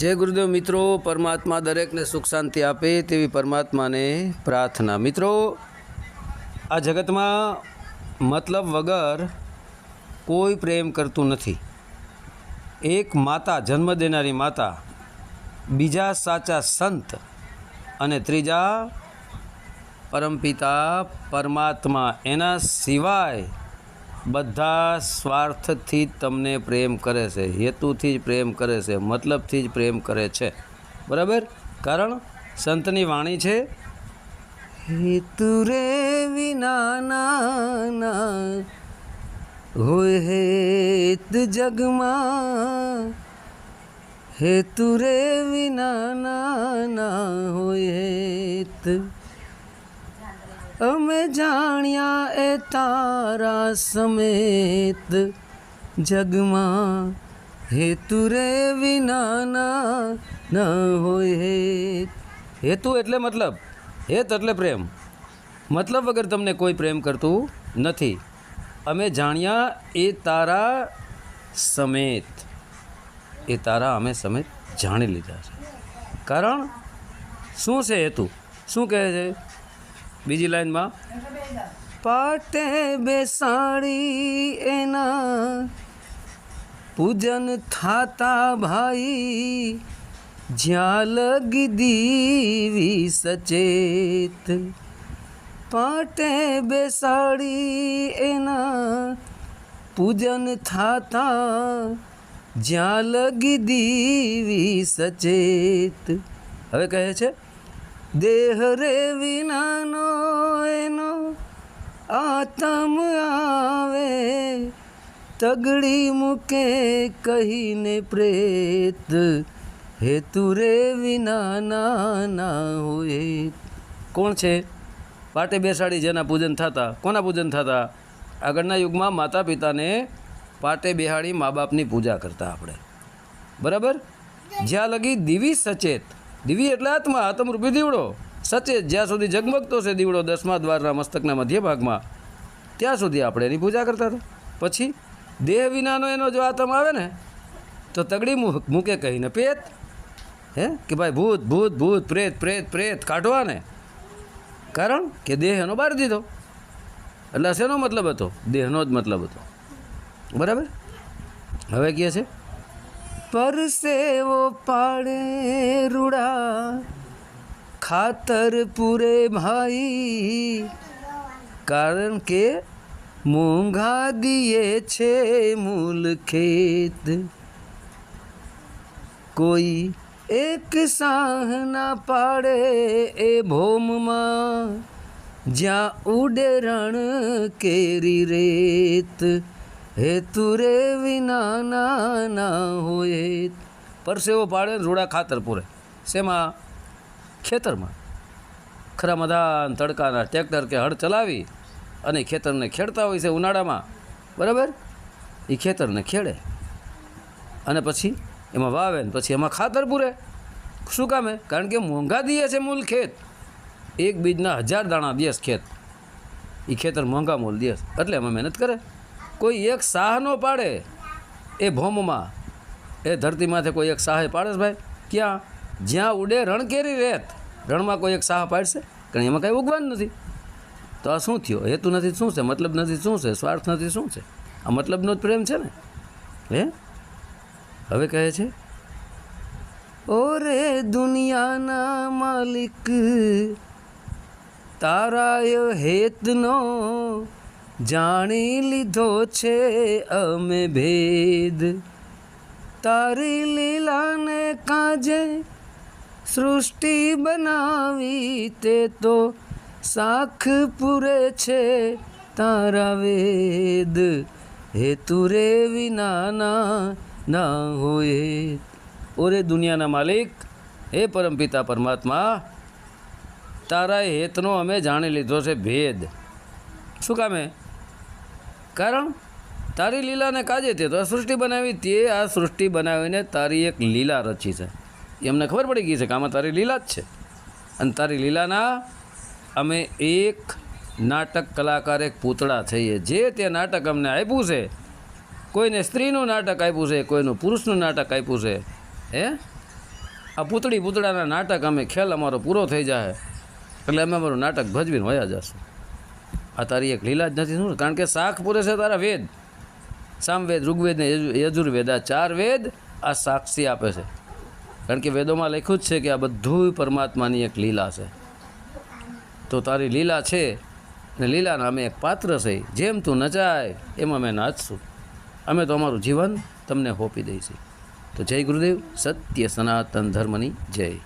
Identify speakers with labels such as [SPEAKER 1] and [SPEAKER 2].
[SPEAKER 1] જય ગુરુદેવ મિત્રો, પરમાત્મા દરેકને સુખ શાંતિ આપે તેવી પરમાત્માને પ્રાર્થના. મિત્રો, આ જગતમાં મતલબ વગર કોઈ પ્રેમ કરતું નથી. એક માતા જન્મ દેનારી માતા, બીજા સાચા સંત અને ત્રીજા પરમપિતા પરમાત્મા. એના સિવાય બધા સ્વાર્થથી જ તમને પ્રેમ કરે છે, હેતુથી જ પ્રેમ કરે છે, મતલબથી જ પ્રેમ કરે છે. બરાબર? કારણ સંતની વાણી છે, હેતુ રે વિના હોય હેત જગમાં. હેતુ રે વિના હોય હેત અમે જાણ્યા એ તારા સમેત જગમાં હેતુ રે વિનાના ન હોય હેત. હેતુ એટલે મતલબ? હેત એટલે પ્રેમ. મતલબ વગર તમને કોઈ પ્રેમ કરતું નથી. અમે જાણ્યા એ તારા સમેત. એ તારા અમે સમેત જાણી લીધા છે. કારણ? શું છે હેતુ? શું કહે છે? બીજી લાઈનમાં? પાટે બેસાડી એના પૂજન થાતા ભાઈ, જ્યાં દીવી સચેત. પાટે બેસાડી એના પૂજન થાતા, જ્યાં દીવી સચેત. હવે કહે છે દેહ રે વિનાનો એનો આતમ આવે. તગડી મૂકે કહીને પ્રેત, હેતુ રે વિના ના હોય. કોણ છે? પાટે બેસાડી જેના પૂજન થતા. કોના પૂજન થતા? આગળના યુગમાં માતા પિતાને પાટે બેહાડી મા બાપની પૂજા કરતા આપણે. બરાબર? જ્યાં લગી દિવી સચેત. દિવી એટલે આત્મા, આત્મરૂપી દીવડો. સચેત જ્યાં સુધી ઝગમગતો છે દીવડો દસમા દ્વારના મસ્તકના મધ્ય ભાગમાં ત્યાં સુધી આપણે એની પૂજા કરતા હતા. પછી દેહ વિનાનો એનો જો આત્મ આવે ને, તો તગડી મૂકે કહીને પેત, હે? કે ભાઈ ભૂત ભૂત ભૂત, પ્રેત પ્રેત પ્રેત કાઢવાને કારણ કે દેહ એનો બાર દીધો. એટલે શેનો મતલબ હતો? દેહનો જ મતલબ હતો. બરાબર? હવે કહે છે, પરસેવો પાડે રૂડા ખાતર પૂરે ભાઈ. કારણ કે મોંઘા દિયે છે મૂલ ખેત. કોઈ એક સાહ ના પાડે એ ભોમમાં, જ્યાં ઉડે રણ કેરી રેત. હેતુ રે વિના ના હોય. પરસેવો પાડે રૂડા ખાતર પૂરે. શેમાં? ખેતરમાં. ખરા મધાન તડકાના ટ્રેક્ટર કે હળ ચલાવી અને ખેતરને ખેડતા હોય છે ઉનાળામાં. બરાબર? એ ખેતરને ખેડે. અને પછી એમાં વાવે ને પછી એમાં ખાતર પૂરે. શું કામે? કારણ કે મોંઘા દઈએ છે મૂલ ખેત. એક બીજના હજાર દાણા દેશ ખેત. એ ખેતર મોંઘા મૂલ દિવસ એટલે એમાં મહેનત કરે. કોઈ એક સાહ ન પાડે. એ ભોમમાં. એ ધરતીમાંથી કોઈ એક સાહે પાડે ભાઈ. ક્યાં? જ્યાં ઉડે રણકેરી રેત. રણમાં કોઈ એક સાહ પાડશે? કારણ એમાં કાંઈ ઉગવાનું નથી. તો આ શું થયો? હેતુ નથી શું છે? મતલબ નથી શું છે? સ્વાર્થ નથી શું છે? આ મતલબનો જ પ્રેમ છે ને? હે? હવે કહે છે, ઓરે દુનિયાના માલિક, તારાય હેતનો જાણી લીધો છે અમે ભેદ. તારી લીલાને કાજે સૃષ્ટિ બનાવી તે તો સાખ પૂરે છે તારા વેદ. હેતુ રે વિના ના હોય. ઓરે દુનિયાના માલિક, હે પરમપિતા પરમાત્મા, તારા હેતનો અમે જાણી લીધો છે ભેદ. શું કામે કારણ, તારી લીલાને કાજે તે તો સૃષ્ટિ બનાવી, તે આ સૃષ્ટિ બનાવીને તારી એક લીલા રચી છે. એ અમને ખબર પડી ગઈ છે કે આમાં તારી લીલા જ છે. અને તારી લીલાના અમે એક નાટક કલાકાર, એક પૂતળા થઈએ જે તે નાટક અમને આપ્યું છે, કોઈને સ્ત્રીનું નાટક આપ્યું છે, કોઈનું પુરુષનું નાટક આપ્યું છે, હે? આ પૂતળી પૂતળાના નાટક અમે ખેલ અમારો પૂરો થઈ જાય એટલે અમે અમારું નાટક ભજવીને વયા જશું. આ તારી એક લીલા જ નથી, શું? કારણ કે શાખ પૂરે છે તારા વેદ. સામવેદ, ઋગ્વેદ ને યજુર્વેદ આ ચાર વેદ આ સાક્ષી આપે છે. કારણ કે વેદોમાં લખ્યું જ છે કે આ બધું પરમાત્માની એક લીલા છે. તો તારી લીલા છે ને લીલાના અમે એક પાત્ર છે. જેમ તું નચાય એમ અમે નાચશું. અમે તો અમારું જીવન તમને હોપી દઈશું. તો જય ગુરુદેવ, સત્ય સનાતન ધર્મની જય.